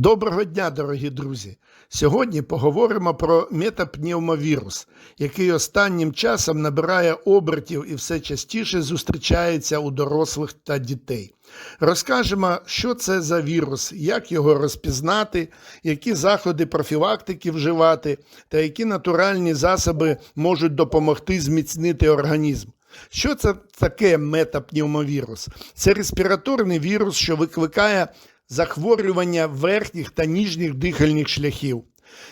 Доброго дня, дорогі друзі! Сьогодні поговоримо про метапневмовірус, який останнім часом набирає обертів і все частіше зустрічається у дорослих та дітей. Розкажемо, що це за вірус, як його розпізнати, які заходи профілактики вживати та які натуральні засоби можуть допомогти зміцнити організм. Що це таке метапневмовірус? Це респіраторний вірус, що викликає захворювання верхніх та ніжніх дихальних шляхів.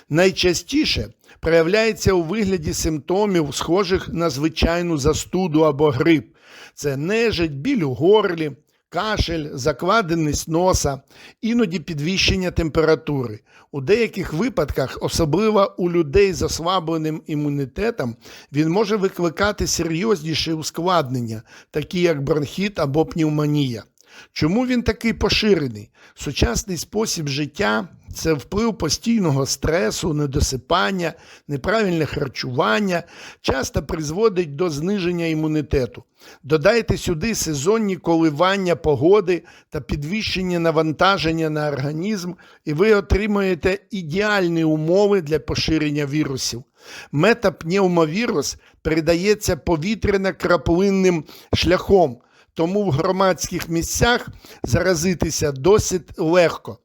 Найчастіше проявляється у вигляді симптомів, схожих на звичайну застуду або грип. Це нежить, біль у горлі, кашель, закладеність носа, іноді підвищення температури. У деяких випадках, особливо у людей з ослабленим імунітетом, він може викликати серйозніші ускладнення, такі як бронхіт або пневмонія. Чому він такий поширений? Сучасний спосіб життя це вплив постійного стресу, недосипання, неправильне харчування, часто призводить до зниження імунітету. Додайте сюди сезонні коливання погоди та підвищення навантаження на організм, і ви отримуєте ідеальні умови для поширення вірусів. Метапневмовірус передається повітряно-краплинним шляхом тому в громадських місцях заразитися досить легко.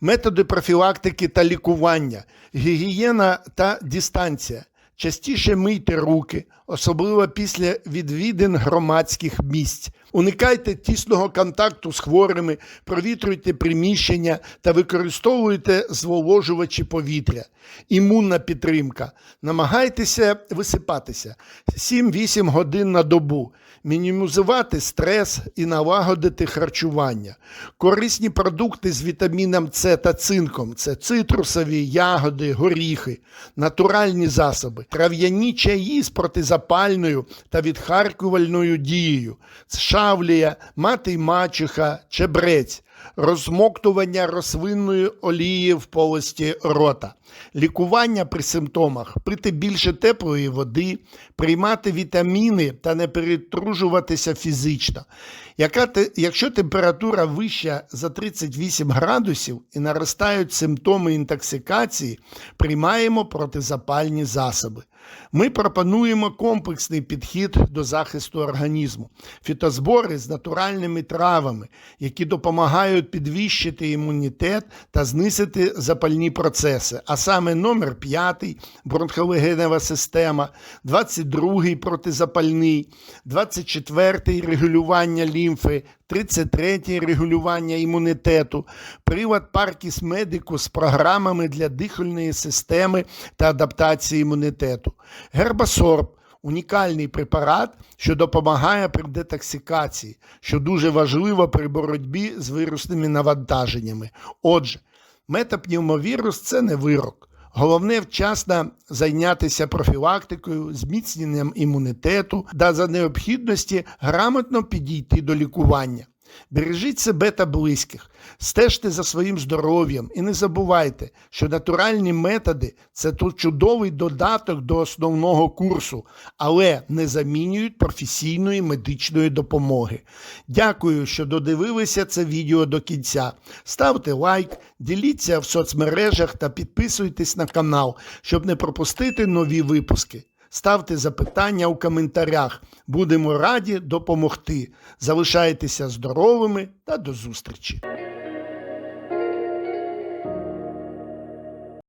Методи профілактики та лікування, гігієна та дистанція. Частіше мийте руки, особливо після відвідин громадських місць. Уникайте тісного контакту з хворими, провітрюйте приміщення та використовуйте зволожувачі повітря. Імунна підтримка. Намагайтеся висипатися 7-8 годин на добу, мінімізувати стрес і налагодити харчування. Корисні продукти з вітаміном С та цинком це цитрусові, ягоди, горіхи, натуральні засоби, трав'яні чаї з протизапальною та відхаркувальною дією, шавлія, мати й мачуха, чебрець, розмоктування рослинної олії в полості рота, лікування при симптомах, пити більше теплої води, приймати вітаміни та не перетружуватися фізично. Яка якщо температура вища за 38 градусів і наростають симптоми інтоксикації, приймаємо протизапальні засоби. Ми пропонуємо комплексний підхід до захисту організму, фітозбори з натуральними травами, які допомагають підвищити імунітет та знизити запальні процеси, а саме номер 5 бронхолегенева система, 22 протизапальний, 24 регулювання лімфи, 33 регулювання імунітету, привод Паркіс Медику з програмами для дихальної системи та адаптації імунітету, гербасорб. Унікальний препарат, що допомагає при детоксикації, що дуже важливо при боротьбі з вірусними навантаженнями. Отже, метапневмовірус це не вирок. Головне вчасно зайнятися профілактикою, зміцненням імунітету та за необхідності грамотно підійти до лікування. Бережіть себе та близьких, стежте за своїм здоров'ям і не забувайте, що натуральні методи це тут чудовий додаток до основного курсу, але не замінюють професійної медичної допомоги. Дякую, що додивилися це відео до кінця. Ставте лайк, діліться в соцмережах та підписуйтесь на канал, щоб не пропустити нові випуски. Ставте запитання у коментарях. Будемо раді допомогти. Залишайтеся здоровими та до зустрічі!